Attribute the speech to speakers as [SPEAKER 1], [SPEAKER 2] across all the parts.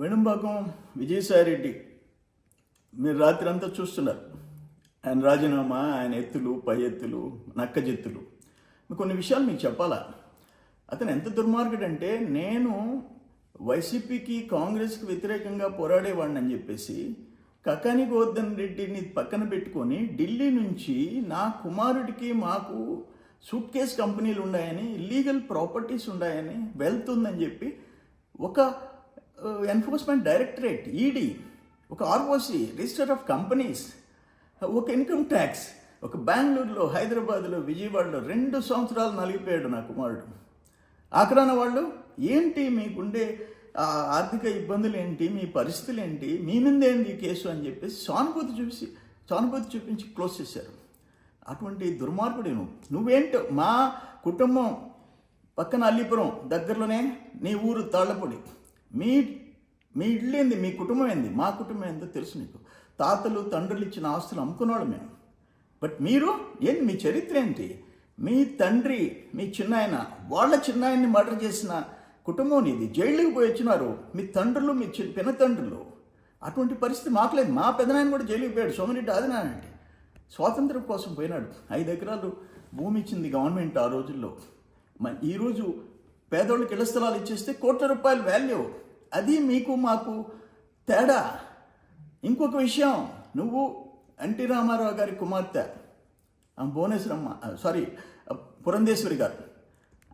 [SPEAKER 1] వెనుంబాకం విజయసాయిరెడ్డి. మీరు రాత్రి అంతా చూస్తున్నారు. ఆయన రాజీనామా ఆయన ఎత్తులు పై ఎత్తులు నక్కజెత్తులు. కొన్ని విషయాలు మీకు చెప్పాలా? అతను ఎంత దుర్మార్గుడంటే నేను వైసీపీకి కాంగ్రెస్కి వ్యతిరేకంగా పోరాడేవాడిని అని చెప్పేసి కకాని గోవర్ధన్ రెడ్డిని పక్కన పెట్టుకొని ఢిల్లీ నుంచి నా కుమారుడికి మాకు సూట్ కేస్ కంపెనీలు ఉన్నాయని ఇల్లీగల్ ప్రాపర్టీస్ ఉన్నాయని వెళ్తుందని చెప్పి ఒక ఎన్ఫోర్స్మెంట్ డైరెక్టరేట్ ఈడీ ఒక ఆర్ఓసి రిజిస్టర్ ఆఫ్ కంపెనీస్ ఒక ఇన్కమ్ ట్యాక్స్ ఒక బెంగళూరులో హైదరాబాద్లో విజయవాడలో రెండు సంవత్సరాలు నలిగిపోయాడు నా కుమారుడు. ఆఖరాన వాళ్ళు ఏంటి మీకుండే ఆర్థిక ఇబ్బందులు ఏంటి మీ పరిస్థితులు ఏంటి మీ మీద కేసు అని చెప్పేసి సానుభూతి చూసి సానుభూతి చూపించి క్లోజ్ చేశారు. అటువంటి దుర్మార్గుడు నువ్వు. నువ్వేంటో మా కుటుంబం పక్కన అల్లిపురం దగ్గరలోనే నీ ఊరు తాళ్ళపొడి. మీ మీ ఇల్లు ఏంది? మీ కుటుంబం ఏంది? మా కుటుంబం ఏందో తెలుసు నీకు. తాతలు తండ్రులు ఇచ్చిన ఆస్తులు అమ్ముకున్నాడు మేము. బట్ మీరు ఏంటి మీ చరిత్ర ఏంటి? మీ తండ్రి మీ చిన్నాయన వాళ్ళ చిన్నాయన్ని మర్డర్ చేసిన కుటుంబం ఇది జైళ్ళకి పోయి వచ్చినారు. మీ తండ్రులు మీ చి పినతండ్రులు అటువంటి పరిస్థితి మాకు లేదు మా పెదనాయన కూడా జైలుకి పోయాడు. సోమిరెడ్డి ఆదినానంటే స్వాతంత్రం కోసం పోయినాడు. ఐదు ఎకరాలు భూమి ఇచ్చింది గవర్నమెంట్ ఆ రోజుల్లో. ఈరోజు పేదోళ్ళకి ఇళ్ళ స్థలాలు ఇచ్చేస్తే కోట్ల రూపాయల వాల్యూ అది మీకు మాకు తేడా. ఇంకొక విషయం నువ్వు ఎన్టీ రామారావు గారి కుమార్తె. భువనేశ్వరమ్మ సారీ పురంధేశ్వరి గారు.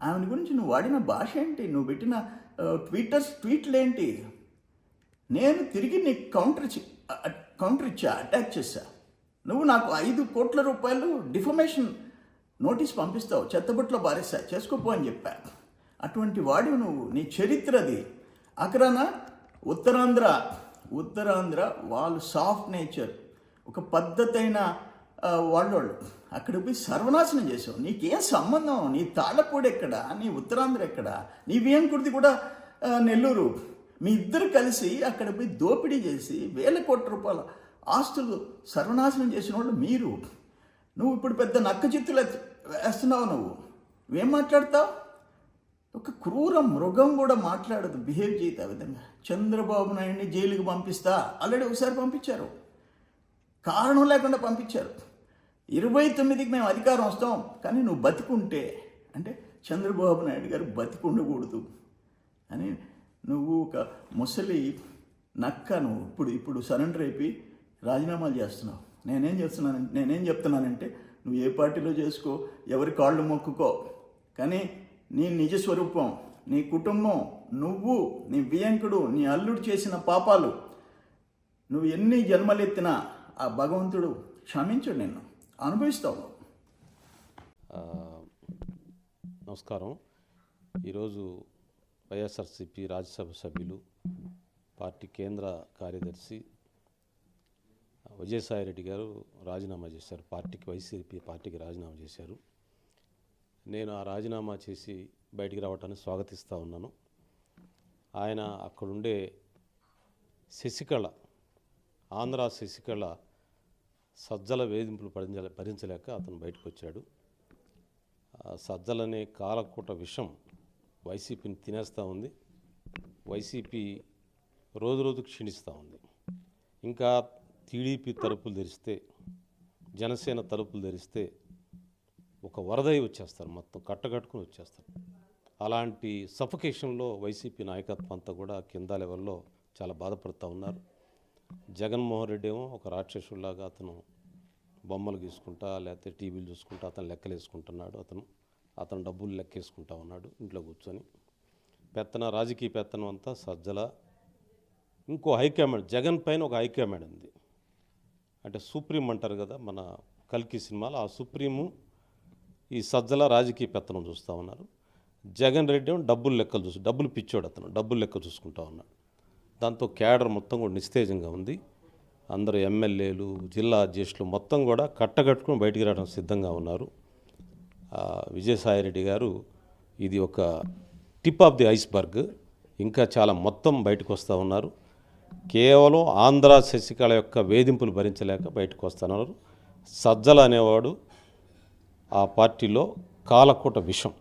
[SPEAKER 1] ఆమె గురించి నువ్వు వాడిన భాష ఏంటి? నువ్వు పెట్టిన ట్వీటర్స్ ట్వీట్లు ఏంటి? నేను తిరిగి నీకు కౌంటర్ ఇచ్చి కౌంటర్ ఇచ్చా అటాక్ చేశా. నువ్వు నాకు ఐదు కోట్ల రూపాయలు డిఫమేషన్ నోటీస్ పంపిస్తావు చెత్తబుట్లో బారేసా చేసుకోపో అని చెప్పాను అటువంటి వాడివి నువ్వు. నీ చరిత్ర అది అక్కడన ఉత్తరాంధ్ర ఉత్తరాంధ్ర వాళ్ళు సాఫ్ట్ నేచర్ ఒక పద్ధతైన వాళ్ళోళ్ళు. అక్కడ పోయి సర్వనాశనం చేసావు నీకేం సంబంధం? నీ తాళ్ళపూడి ఎక్కడ? నీ ఉత్తరాంధ్ర ఎక్కడ? నీ కుర్తి కూడా నెల్లూరు. మీ ఇద్దరు కలిసి అక్కడ పోయి దోపిడీ చేసి వేల కోట్ల రూపాయల ఆస్తులు సర్వనాశనం చేసిన వాళ్ళు మీరు. నువ్వు ఇప్పుడు పెద్ద నక్క చిత్తులు వేస్తున్నావు నువ్వు. ఏం మాట్లాడతావు? ఒక క్రూర మృగం కూడా మాట్లాడదు. బిహేవ్ చేయదు ఆ విధంగా. చంద్రబాబు నాయుడిని జైలుకి పంపిస్తా. ఆల్రెడీ ఒకసారి పంపించారు. కారణం లేకుండా పంపించారు. ఇరవై తొమ్మిదికి మేము అధికారం వస్తాం. కానీ నువ్వు బతికుంటే అంటే చంద్రబాబు నాయుడు గారు బతికుండకూడదు అని నువ్వు ఒక ముసలి నక్క నువ్వు ఇప్పుడు ఇప్పుడు సరెండర్ అయిపోయి రాజీనామాలు చేస్తున్నావు. నేనేం చేస్తున్నాను నేనేం చెప్తున్నానంటే నువ్వు ఏ పార్టీలో చేసుకో ఎవరి కాళ్ళు మొక్కుకో. కానీ నీ నిజ స్వరూపం నీ కుటుంబం నువ్వు నీ బియంకుడు నీ అల్లుడు చేసిన పాపాలు. నువ్వు ఎన్ని జన్మలెత్తినా ఆ భగవంతుడు క్షమించడు నిన్ను. అనుభవిస్తావు
[SPEAKER 2] నమస్కారం. ఈరోజు వైఎస్ఆర్సిపి రాజ్యసభ సభ్యులు పార్టీ కేంద్ర కార్యదర్శి విజయసాయిరెడ్డి గారు రాజీనామా చేశారు. పార్టీకి వైసీపీ పార్టీకి రాజీనామా చేశారు. నేను ఆ రాజీనామా చేసి బయటికి రావటాన్ని స్వాగతిస్తూ ఉన్నాను. ఆయన అక్కడుండే శశికళ ఆంధ్ర శశికళ సజ్జల వేధింపులు భరించలే భరించలేక అతను బయటకు వచ్చాడు ఆ సజ్జలనే కాలకూట విషం వైసీపీని తినేస్తూ ఉంది. వైసీపీ రోజు రోజు క్షీణిస్తూ ఉంది. ఇంకా టీడీపీ తలుపులు తెరిస్తే జనసేన తలుపులు తెరిస్తే ఒక వరదై వచ్చేస్తారు మొత్తం కట్టగట్టుకుని వచ్చేస్తారు. అలాంటి సఫకేషన్లో వైసీపీ నాయకత్వం అంతా కూడా కింద లెవెల్లో చాలా బాధపడుతూ ఉన్నారు. జగన్మోహన్ రెడ్డి ఏమో ఒక రాక్షసులాగా అతను బొమ్మలు గీసుకుంటా లేకపోతే టీవీలు చూసుకుంటా అతను లెక్కలు వేసుకుంటున్నాడు అతను. అతను డబ్బులు లెక్కేసుకుంటా ఉన్నాడు ఇంట్లో కూర్చొని. పెత్తన రాజకీయ పెత్తనం అంతా సజ్జల. ఇంకో హైకమాండ్ జగన్ పైన ఒక హైకమాండ్ ఉంది. అంటే సుప్రీం అంటారు కదా మన కల్కి సినిమాలో ఆ సుప్రీము ఈ సజ్జల రాజకీయ పెత్తనం చూస్తూ ఉన్నారు. జగన్ రెడ్డి డబ్బులు లెక్కలు చూసి డబ్బులు పిచ్చోడు అతను డబ్బులు లెక్క చూసుకుంటా ఉన్నాడు. దాంతో క్యాడర్ మొత్తం కూడా నిస్తేజంగా ఉంది. అందరూ ఎమ్మెల్యేలు జిల్లా అధ్యక్షులు మొత్తం కూడా కట్టగట్టుకుని బయటికి రావడం సిద్ధంగా ఉన్నారు. విజయసాయిరెడ్డి గారు ఇది ఒక టిప్ ఆఫ్ ది ఐస్బర్గ్. ఇంకా చాలా మొత్తం బయటకు వస్తూ ఉన్నారు. కేవలం ఆంధ్ర శశికళ యొక్క వేధింపులు భరించలేక బయటకు వస్తున్నారు సజ్జల అనేవాడు ఆ పార్టీలో కాలకూట విషం.